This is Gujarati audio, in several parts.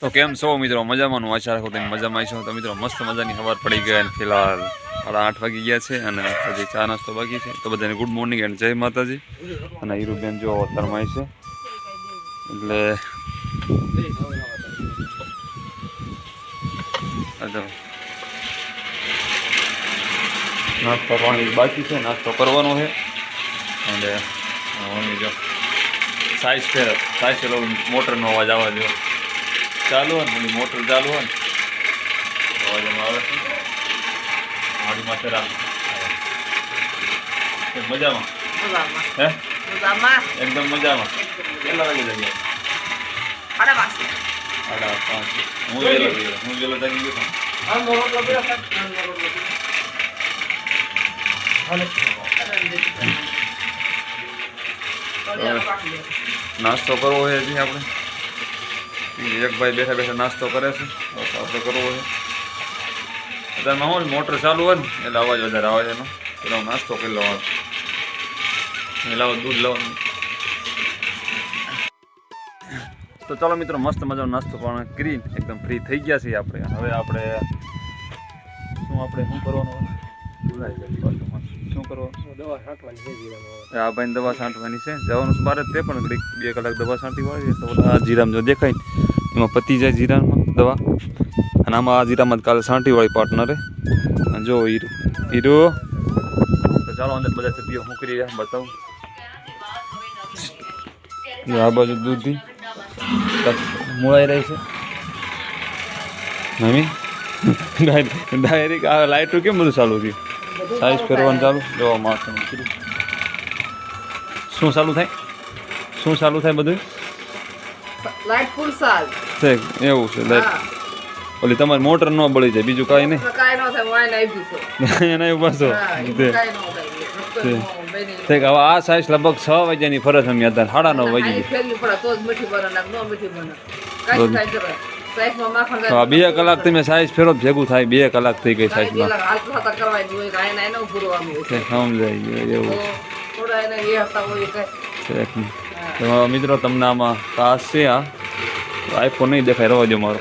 તો કેમ છો મિત્રો? મજામાં? હું આશા રાખું તમે મજામાં આવીશું તો મિત્રો, મસ્ત મજાની ખબર પડી ગઈ અને ફિલહાલ સાડા આઠ વાગી ગયા છે અને હજી ચા નાસ્તો બાકી છે. તો બધાને ગુડ મોર્નિંગ અને જય માતાજી. અને હીરુબેન જો અવતારમાં છે. એટલે. નાસ્તો પાણી બાકી છે. નાસ્તો કરવાનો છે. અને સાઈઝ છે સાઈઝ પેલો મોટરનો અવાજ આવવા દો ચાલુ હોય ને પેલી મોટર ચાલુ હોય ને અવાજ એમાં આવે છે. મારી માથે રાખ. મજામાં. હે? એકદમ મજામાં. કેટલા વાગે જઈએ સાડા પાંચે. સાડા પાંચ. હું ગયો હું વહેલો જાગી ગયો છું. છે? નાસ્તો કરવો છે હજી આપણે? એક ભાઈ બેઠા બેઠા નાસ્તો કરે છે. આપણે કરવો છે. અત્યારમાં હું મોટર ચાલુ હોય ને, એટલે અવાજ વધારે આવે છે એનો. એટલે હું નાસ્તો કરી લઉં લાવો દૂધ લાવવાનું તો ચાલો મિત્રો, મસ્ત મજાનો નાસ્તો પણ કરી એકદમ ફ્રી થઈ ગયા છીએ આપણે. હવે આપણે શું આપણે, શું કરવાનું? ભૂલાઈ ગયું પાછું. શું કરવાનું? આ ભાઈને દવા છાંટવાની છે. જવાનું છે બાર તે, પણ બે કલાક દવા છાંટી વાળી તો આ જીરામ જો દેખાય એમાં પતી જાય જીરામાં દવા. અને આમાં આ જીરામાં કાલે સાંટીવાળી પાર્ટનરે જો હીરો હીરો. તો ચાલો અંદર બધા સભ્યો હું કરી રહ્યા, બતાવું. આ બાજુ દૂધી. મૂળાઈ રહી છે? મમ્મી? ડાયરેક્ટ આ લાઇટો કેમ બધું ચાલુ થયું? સાઈઝ ફેરવાનું ચાલુ? જોવા માથે શું ચાલુ થાય? શું ચાલુ થાય બધું? લાઈટ ફૂલ સાલ. છે એવું છે લાઈટ. ઓલી તમારી મોટર ન બળી જાય બીજું કાંઈ નહીં. કાંઈ ન થાય આવી ગયું છે. એના એવું પાછો. હવે આ સાઈઝ લગભગ છ વાગ્યાની ફરજ અમે અત્યારે સાડા નવ વાગી આ બે કલાક તમે સાઈઝ ફેરો ભેગું થાય બે કલાક થઈ ગઈ સાઈઝમાં ગયું એવું તો છે તો મિત્રો તમને આમાં કાસ છે આ. આઈફોન નહીં દેખાય રહ્યો દો મારો.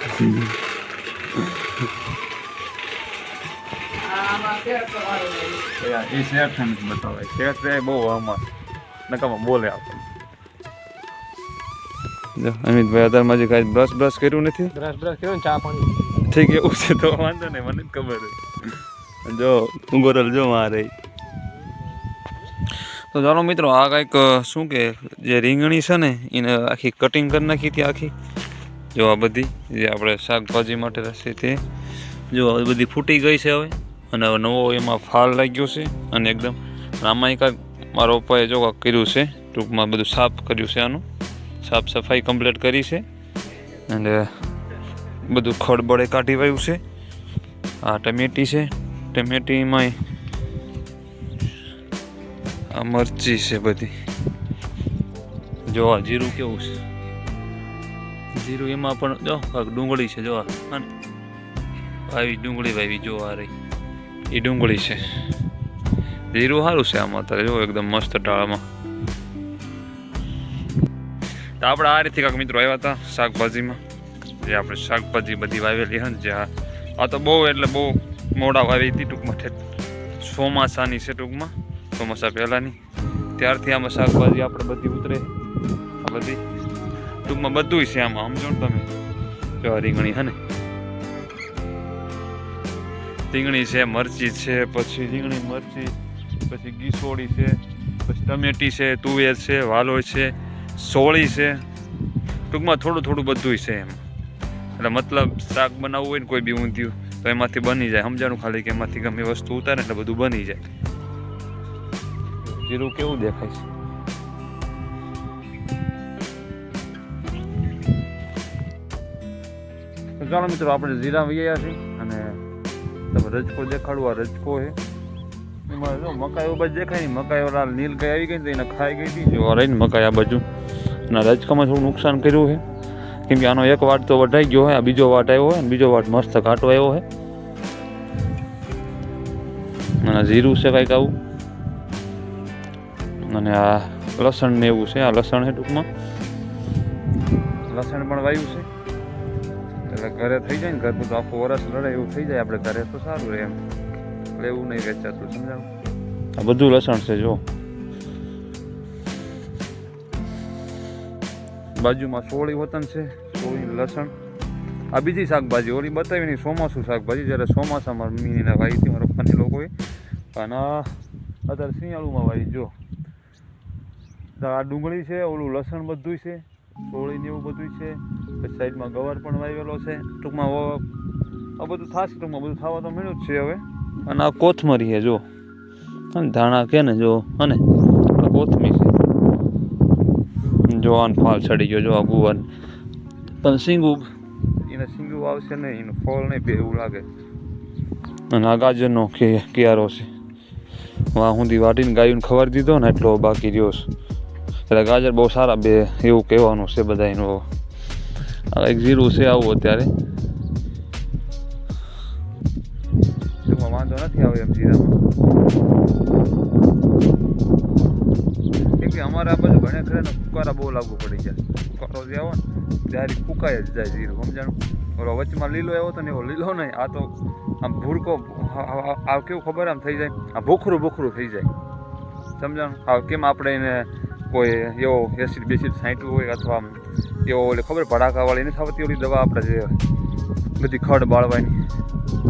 એ શેર થાય બતાવે. શેર થાય બહુ આમાં નકામાં બોલે આપણને જો અમિતભાઈ અત્યારમાં હજી કાંઈ બ્રશ બ્રશ કર્યું નથી? બ્રશ બ્રશ કર્યો ચા પાણી ઠીક એવું છે તો વાંધો નહીં મને જ ખબર છે જો ઉંગોરલ જો મારે. તો ચાલો મિત્રો, આ કાંઈક શું કે, જે રીંગણી છે ને, એને આખી કટિંગ કરી નાખી હતી આખી. જો આ બધી જે આપણે શાકભાજી માટે રહેશે તે, જો આ બધી ફૂટી ગઈ છે હવે. અને હવે નવો એમાં ફાલ લાગ્યો છે અને એકદમ રામાયિકા મારા પપ્પાએ જો કર્યું છે, ટૂંકમાં બધું સાફ કર્યું છે આનું. સાફ સફાઈ કમ્પ્લીટ કરી છે. અને બધું ખડબડે કાઢી વાયું છે. આ ટમેટી છે. ટમેટીમાં આ મરચી છે બધી. જો જીરું કેવું છે? જીરું એમાં પણ, જો ડુંગળી છે, જો આ. આવી ડુંગળી વાવી, જો આ રહી. એ ડુંગળી છે. જીરું સારું છે આમાં અત્યારે, જો, એકદમ મસ્ત ટાળામાં તો આપણે આ રીતે કાંક મિત્રો આવ્યા હતા શાકભાજીમાં. જે આપણે શાકભાજી બધી વાવેલી ને જે આ તો બહુ એટલે બહુ મોડા વાવી હતી ટૂંકમાં ચોમાસાની છે ટૂંકમાં. ચોમાસા પહેલાંની ત્યારથી આમાં શાકભાજી આપણે બધી ઉતરે. આ બધી. ટૂંકમાં બધું છે આમાં, સમજો ને તમે? જો રીંગણી હે ને? રીંગણી છે, મરચી છે, પછી રીંગણી, મરચી, પછી ગીસોળી છે, પછી ટમેટી છે, તુવેર છે વાલોળ છે, સોળી છે. ટૂંકમાં થોડું થોડું બધું છે એમ. એટલે મતલબ શાક બનાવવું હોય ને કોઈ બી ઊંધિયું, તો એમાંથી બની જાય. સમજાણું ખાલી કે એમાંથી ગમે વસ્તુ ઉતારે એટલે બધું બની જાય. જીરું કેવું દેખાય છે? ચાલો મિત્રો, આપણે જીરા વૈયા છે અને તમે રજકો દેખાડું, આ રજકો છે. એમાં જો મકાઈ બાજુ દેખાય નહીં મકાઈ ઓલા નીલ કઈ આવી ગઈ ને એને ખાઈ ગઈ હતી જો રહીને મકાઈ આ બાજુ. અને રજકામાં થોડું નુકસાન કર્યું છે. કેમ કે આનો એક વાટ તો વઢાઈ ગયો હોય આ બીજો વાટ આવ્યો હોય અને બીજો વાટ મસ્ત ઘાટો આવ્યો હોય અને જીરું છે કંઈક આવું. અને આ લસણ ને એવું છે, આ લસણ છે ટૂંકમાં. લસણ પણ વાયું છે. એટલે ઘરે થઈ જાય ને ઘરનું તો આખું વરસ લડે એવું થઈ જાય, આપણે ઘરે તો સારું રહે એમ. એટલે એવું નહીં વેચાતું સમજાવું આ બધું લસણ છે, જો. બાજુમાં સોળી વતન છે, સોળી લસણ. આ બીજી શાકભાજી, ઓલી બતાવી નહીં ચોમાસું શાકભાજી, જ્યારે ચોમાસામાં મમ્મીને વાવી હતી મારા પપ્પાની લોકોએ. અને અત્યારે શિયાળુમાં વાવી જો. આ ડુંગળી છે, ઓલું લસણ બધું છે સોળીને એવું બધું છે, પછી સાઈડમાં ગવાર પણ વાવેલો છે, ટૂંકમાં આ બધું થશે ટૂંકમાં, બધું થવા તો મળ્યું જ છે હવે. અને આ કોથમરી છે, જો. અને ધાણા કે ને, જો, અને આ કોથમી છે. જો આને ફાલ ચડી ગયો, જો આ ગુવાન પણ સિંગુ? એને સિંગુ આવશે નહીં, એનું ફળ નહીં બે એવું લાગે. અને આ ગાજરનો કે કિયારો છે. વાહ, હું વાટીને ગાયોને ખબર દીધો ને, એટલો બાકી રહ્યો છે. એટલે ગાજર બહુ સારા બે એવું કહેવાનું છે બધા એનું એક જીરું છે આવું અત્યારે. ટૂંકમાં વાંધો નથી આવ્યો એમ જીરામાં. કેમ કે અમારે આ બાજુ ઘણે ખરે ને ફુકારા બહુ લાગુ પડી જાય. ફુકારો જે આવો ને, ત્યારે ફૂકાય જ જાય જીરું. સમજાણું? ઓલો વચમાં લીલો આવ્યો હતો ને, એવો લીલો નહીં. આ તો આમ ભૂરકો, આ- કેવું ખબર આમ થઈ જાય? આ ભૂખરું ભૂખરું થઈ જાય. સમજાણું? કેમ આપણે એને કોઈ એવો એસિડ બેસિડ છાંટ્યું હોય અથવા એવો એટલે ખબર ભડાકાવાળી નથી આવતી ઓલી દવા આપણે જે બધી ખડ બાળવાની.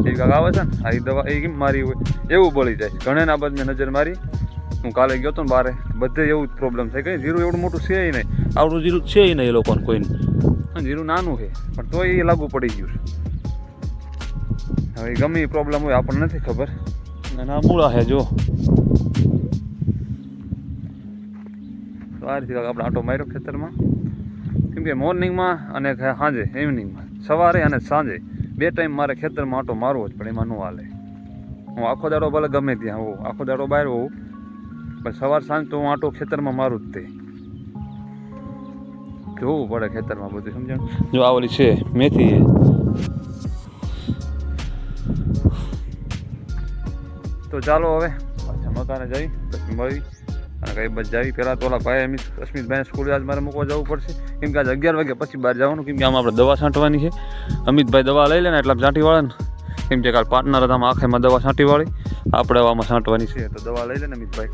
એવી કાંક આવે છે ને? આ દવા એ કેમ મારી હોય? એવું બળી જાય ઘણે ના બાદ મેં નજર મારી. હું કાલે ગયો હતો ને બારે. બધે એવું જ પ્રોબ્લેમ થાય. કંઈ જીરું એવડું મોટું છે નહીં. આવડું જીરું છે નહીં એ લોકોને કોઈને. જીરું નાનું છે. પણ તોય એ લાગુ પડી ગયું છે. હવે ગમે પ્રોબ્લેમ હોય આપણને નથી ખબર. અને આ મૂળા છે, જો. રીતે આપણે આટો માર્યો ખેતરમાં. કેમ કે મોર્નિંગમાં અને સાંજે ઇવનિંગમાં સવારે અને સાંજે બે ટાઈમ મારે ખેતરમાં આટો મારવો જ પણ એમાં ન હાલે. હું આખો દાડો ભલે ગમે ત્યાં હોઉં, આખો દાડો બહાર હોઉં, પણ સવાર સાંજ તો હું આટો ખેતરમાં મારું જ તે. જોવું પડે ખેતરમાં બધું સમજણ જો આ ઓલી છે, મેથી. તો ચાલો હવે પાછા મકાને જઈ, પછી મળી કઈ બધા આવી પહેલાં તો ઓલા ભાઈ અમિત અસ્મિતભાઈને સ્કૂલે આજ મારે મૂકવા જવું પડશે. કેમ કે આજ અગિયાર વાગ્યા પછી બહાર જવાનું. કેમ કે આમાં આપણે દવા છાંટવાની છે. અમિતભાઈ દવા લઈ લે ને એટલા છાંટીવાળાને કેમ કે કાલ પાર્ટનર હતા આખેમાં દવા છાંટીવાળી. આપણે આમાં છાંટવાની છે. તો દવા લઈ લે ને અમિતભાઈ.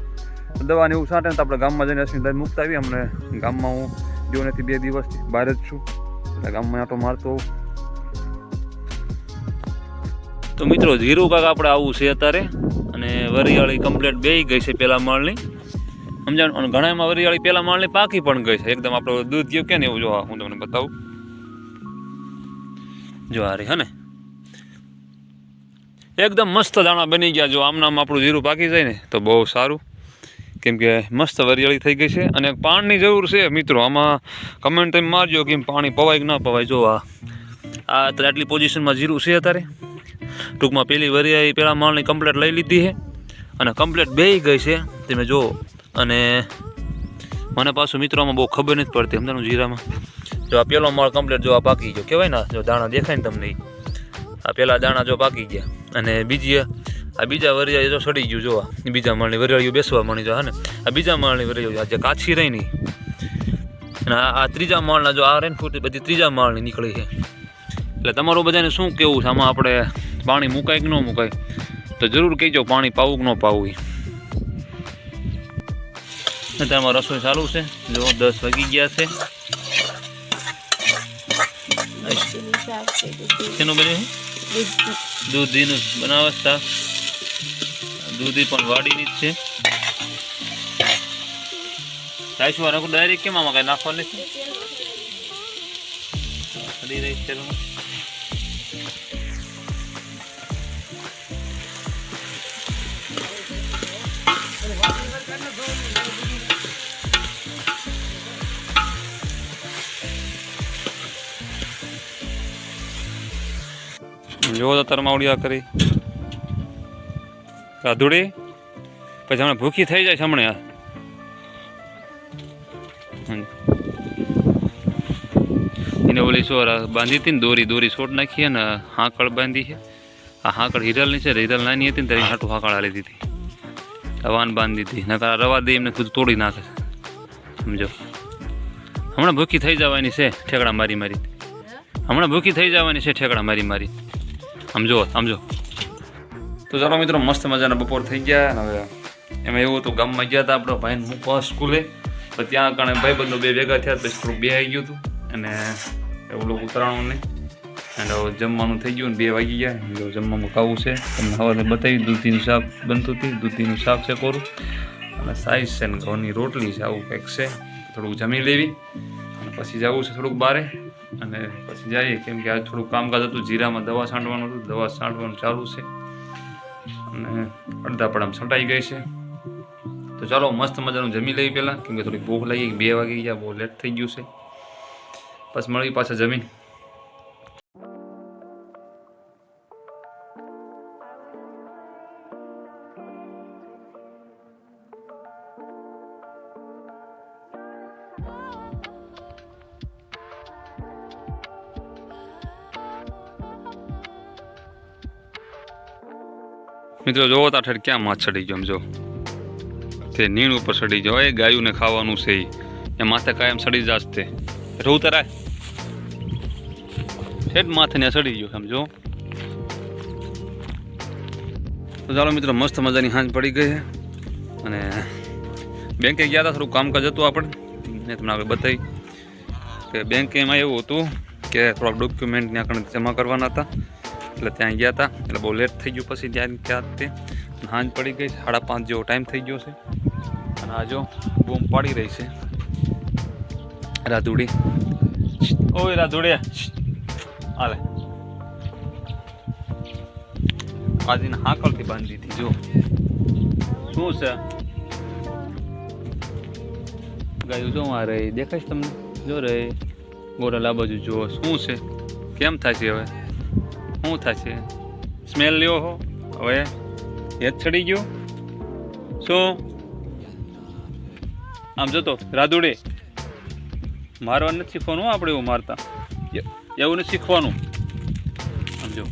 દવાને એવું છાંટે ને તો આપણે ગામમાં જઈને અસ્મિતભાઈ મૂકતા આવી. અમને ગામમાં હું જો નથી બે દિવસથી. બહાર જ છું. એટલે ગામમાં આટો મારતો તો મિત્રો જીરું કાક આપણે આવું છે અત્યારે. અને વરિયાળી કમ્પ્લીટ બે ગઈ છે પેલા માળની. સમજાણ? અને ઘણામાં વરિયાળી પહેલા માળની પાકી પણ ગઈ છે. એકદમ આપણે દૂધ ગયો કે ને એવું જો હું તમને બતાવું. જો આ રહી, હે ને? એકદમ મસ્ત દાણા બની ગયા. જો આમ આપણું જીરું પાકી જાય ને, તો બહુ સારું. કેમ કે મસ્ત વરિયાળી થઈ ગઈ છે. અને પાણીની જરૂર છે, મિત્રો. આમાં કમેન્ટ તમે મારજો કે પાણી પવાય કે ના પવાય. જો આ આ આટલી પોઝિશનમાં જીરું છે અત્યારે. ટૂંકમાં પેલી વરિયાળી પહેલા માળની કમ્પ્લેટ લઈ લીધી છે. અને કમ્પ્લેટ બે ગઈ છે. તમે જુઓ અને મને પાછું મિત્રોમાં બહુ ખબર નથી પડતી, સમજાણું જીરામાં? જો આ પેલો માળ કમ્પ્લીટ જો આ પાકી ગયો કહેવાય ને જો દાણા દેખાય ને તમને. આ પહેલાં દાણા જો પાકી ગયા. અને બીજી આ બીજા વરિયાળી જો સડી ગયું જોવા બીજા માળની વરિયાળીઓ બેસવા મળી જો હા ને? આ બીજા માળની વરિયાળીઓ જે કાચી રહી નહીં અને આ ત્રીજા માળના જો આ રેન ફૂટ બધી ત્રીજા માળની નીકળી છે. એટલે તમારું બધાને શું કેવું છે? આમાં આપણે પાણી મુકાય કે ન મુકાય? તો જરૂર કહેજો, પાણી પાવું કે ન પાવું. અત્યારમાં રસોઈ ચાલુ છે. જો દસ વાગી ગયા છે. શેનું દૂધીનું બનાવે છે શાક. દૂધી પણ વાડીની જ છે. રાખું ડાયરેક્ટ કેમ આમાં કાંઈ નાખવા નથી જો તાર તરમાવડિયા કરી. રાધુડી, પછી હમણાં ભૂખી થઈ જાય છે હમણાં હમ. એને ઓલી શું બાંધી હતી ને દોરી દોરી છોટ નાખી ને હાંકળ બાંધી છે. આ હાંકળ હિરલની છે, હિરલ નાની હતી ને ત્યારે હાટું હાંકળ હાલી દીધી. રવાન બાંધી દીધી. નકર રવા દે એમને ખુદ તોડી નાખે. સમજો? હમણાં ભૂખી થઈ જવાની છે ઠેકડા મારી મારી. હમણાં ભૂખી થઈ જવાની છે ઠેકડા મારી મારી. સમજો સમજો. તો ચાલો મિત્રો, મસ્ત મજાના બપોર થઈ ગયા અને હવે એમાં એવું હતું, ગામમાં ગયા હતા આપણો ભાઈને મૂકવા સ્કૂલે. તો ત્યાં કારણે ભાઈ બંધો બે ભેગા થયા, પછી થોડુંક બે આવી ગયું હતું. અને એવું લોકો ઉતરાણું નહીં અને જમવાનું થઈ ગયું ને બે વાગી ગયા. જમવામાં ખાવું છે. તમને હવે બતાવી, દૂધીનું શાક બનતું હતું. દૂધીનું શાક છે કોરું. અને સાઈઝ છે ને ઘઉંની રોટલી છે, આવું કંઈક છે. થોડુંક જમી લેવી. અને પછી જવું છે થોડુંક બારે. અને પછી જઈએ, કેમ કે આજ થોડું કામકાજ હતું, જીરામાં દવા છાંટવાનું હતું, દવા છાંટવાનું ચાલુ છે. અને અડધા પડામ છંટાઈ ગઈ છે. તો ચાલો, મસ્ત મજાનું જમી લઈએ પહેલાં, કેમ કે થોડી ભૂખ લાગી, બે વાગી ગયા, બહુ લેટ થઈ ગયું છે. પછી મળી પાછા જમીન. મિત્રો જોવો તા આઠેડ ક્યાં માથ ચડી ગયો જો તે નીણ ઉપર ચડી ગયો. એ ગાયુંને ખાવાનું છે એ માથે કાયમ સડી જાશ તે. રહું તરાય ઠેઠ માથે ને સડી ગયો સમજો તો ચાલો મિત્રો, મસ્ત મજાની હાંજ પડી ગઈ છે. અને બેંકે ગયા હતા થોડું કામકાજ હતું આપણે. મેં તમને હવે બતાવી. કે બેંકે એમાં એવું હતું કે થોડાક ડોક્યુમેન્ટ ત્યાં આગળ જમા કરવાના હતા. એટલે ત્યાં ગયા હતા એટલે બહુ લેટ થઈ ગયું પછી ત્યાં તે હાંજ પડી ગઈ. સાડા પાંચ જેવો ટાઈમ થઈ ગયો છે. અને આ જો બૂમ પાડી રહી છે. રાધુડી. ઓય રાધુડી હાલે. આજીને હાકલથી બાંધી દીધી જો શું છે? ગાયું જો આ રહી. દેખાય તમને? જો રે ગોરા લાબાજુ બાજુ જુઓ. શું છે? કેમ થાય છે હવે? શું થશે? સ્મેલ લ્યો હો. હવે એ જ ચડી ગયો. શું? આમ જોતો રાધુડે મારવા નથી શીખવાનું આપણે એવું મારતા. એવું નથી શીખવાનું. સમજો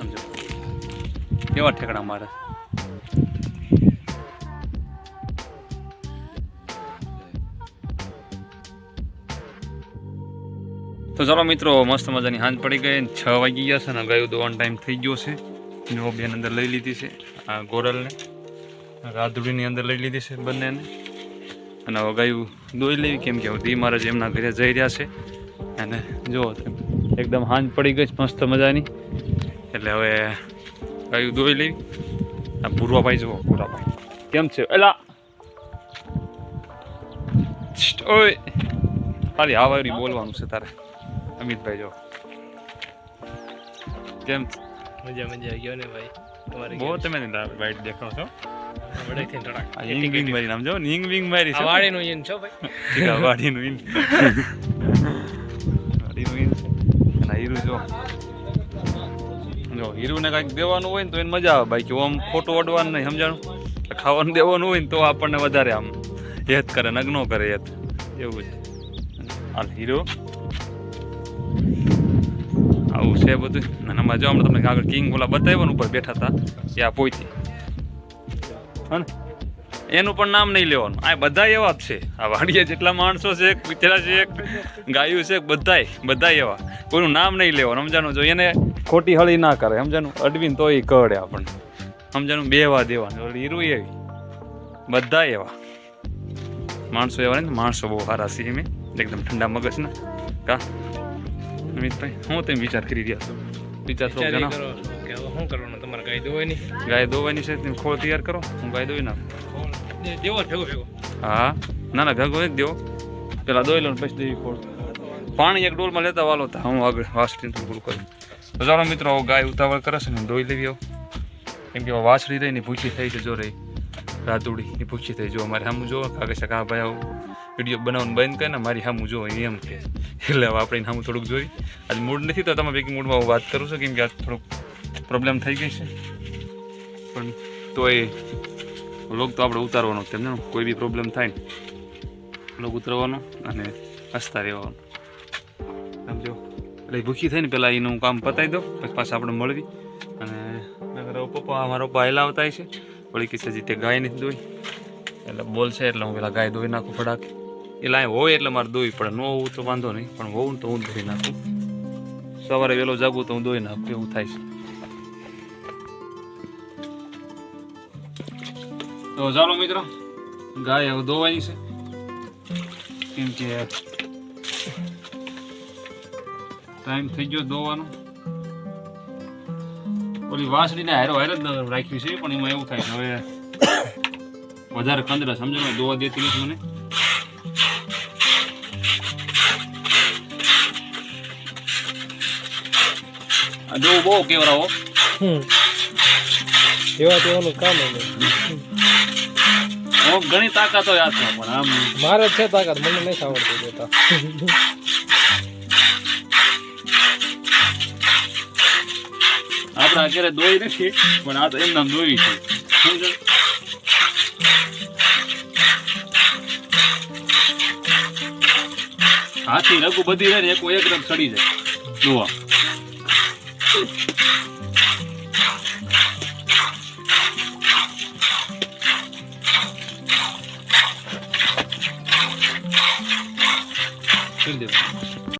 સમજો કેવા ઠેકડા મારે? તો ચાલો મિત્રો, મસ્ત મજાની હાંજ પડી ગઈ છ વાગી ગયા છે ને ગયું દોવાનો ટાઈમ થઈ ગયો છે. જો બેન અંદર લઈ લીધી છે આ ગોરલને. રાધુડીની અંદર લઈ લીધી છે બંનેને. અને હવે ગાયું દોઈ લેવી, કેમ કે ધી મહારાજ એમના ઘરે જઈ રહ્યા છે. અને જુઓ, એકદમ હાંજ પડી ગઈ મસ્ત મજાની. એટલે હવે ગાયું દોઈ લેવી. આ ભૂરવાભાઈ જુઓ ભૂરાભાઈ કેમ છે? એલા! ઓય! ખાલી આ વારી બોલવાનું છે તારે. અમિતભાઈ જો. કેમ મજા મજા. ગયો ને ભાઈ? તમારે બહુ તમે વાઈટ દેખાવ છો. જો જો. જો દેવાનું હોય ને તો એને મજા આવે. બાકી આમ ખોટું અડવાનું નહીં સમજાણું? ખાવાનું દેવાનું હોય ને તો આપણને વધારે આમ હેત કરે નગ્નો કરે હેત. એવું છે. હાલ હીરો. છે બધું. અને આમાં જો હમણાં તમને આગળ કિંગ ઓલા બતાવ્યો ને ઉપર બેઠા હતા, એ આ પોઈતી હને એનું પણ નામ નહીં લેવાનું. આ બધા એવા જ છે. આ વાડીએ જેટલા માણસો છે, કૂતરા છે, ગાયું છે, બધાય બધા એવા. કોઈનું નામ નહીં લેવાનું. સમજાનું જો એને ખોટી હળી ના કરે. સમજાનું અડવીને તોય કડે આપણને. સમજાનું બેવા દેવાનું. હીરું એવી. બધા એવા. માણસો એવા ને, માણસો બહુ સારા છે એમ એકદમ ઠંડા મગજના. કા? અમિતભાઈ હું તેમ વિચાર કરી રહ્યા છો. વિચાર થોડો જણાવો. કે શું કરવાનું? તમારે ગાય દોવાની ગાય દોવાની છે તેમ ખોળ તૈયાર કરો. હું ગાય દોઈ નાખું. દેવો જ ભેગો. હા. ના ના ભેગો એક દેવો. પેલા દોઈ લો પછી દેવી ખોળ. પાણી એક ડોલમાં લેતા વાલો હતા હું આગળ વાસળી થોડું કરું. તો ચાલો મિત્રો ગાય ઉતાવળ કરે છે ને દોઈ લેવી આવો કેમ કે વાસળી રહી ને ભૂખી થઈ છે જો રહી રાતુડી એ ભૂખી થઈ જો મારે આમ જો કાગે છે કા ભાઈ આવું વીડિયો બનાવવાનું બંધ કરે ને મારી સામું જો એમ કે. એટલે હવે આપણે સામું થોડુંક જોઈ. આજ મૂડ નથી તો તમે ભેગી મૂડમાં હું વાત કરું છું કેમ કે આજ થોડુંક પ્રોબ્લેમ થઈ ગઈ છે. પણ તોય લોક તો આપણે ઉતારવાનો તેમને કોઈ બી પ્રોબ્લેમ થાય ને લોક ઉતરવાનો અને હસતા રહેવાનું. સમજો એટલે એ ભૂખી થઈને પહેલાં એનું કામ પતાવી દો, પછી પાછા આપણે મળવી. અને પપ્પા અમારા પપ્પા હેલા આવતા છે વળી કે જીતે ગાય નથી દોઈ એટલે બોલશે એટલે હું પેલા ગાય દોઈ નાખું ફટાક. એટલે અહીં હોય એટલે મારે દોવી પડે. ન હોવું તો વાંધો નહીં, પણ હોવું તો હું ધોઈ નાખું. સવારે વહેલો જાગું તો હું દોઈ નાખું, એવું થાય છે. તો ચાલો મિત્રો, ગાય હવે ધોવાની છે. કેમ કે ટાઈમ થઈ ગયો ધોવાનો. ઓલી વાસળીને હારો હારે જ રાખ્યું છે, પણ એમાં એવું થાય હવે વધારે કંદરા ને ધોવા દેતી નથી મને. દોવું બહુ કેવરાવો. જેવા તેવાનું કામ એનું હું ઘણી તાકાત હોય હાથમાં પણ આમ. મારે છે તાકાત મને નહીં આવડતી દેતા આપણે અત્યારે દોઈ નથી પણ આ તો એમ નામ દોઈ છે. હાથી રઘુ બધી રહે એક એક રગ ચડી જાય. દોવા Thank you.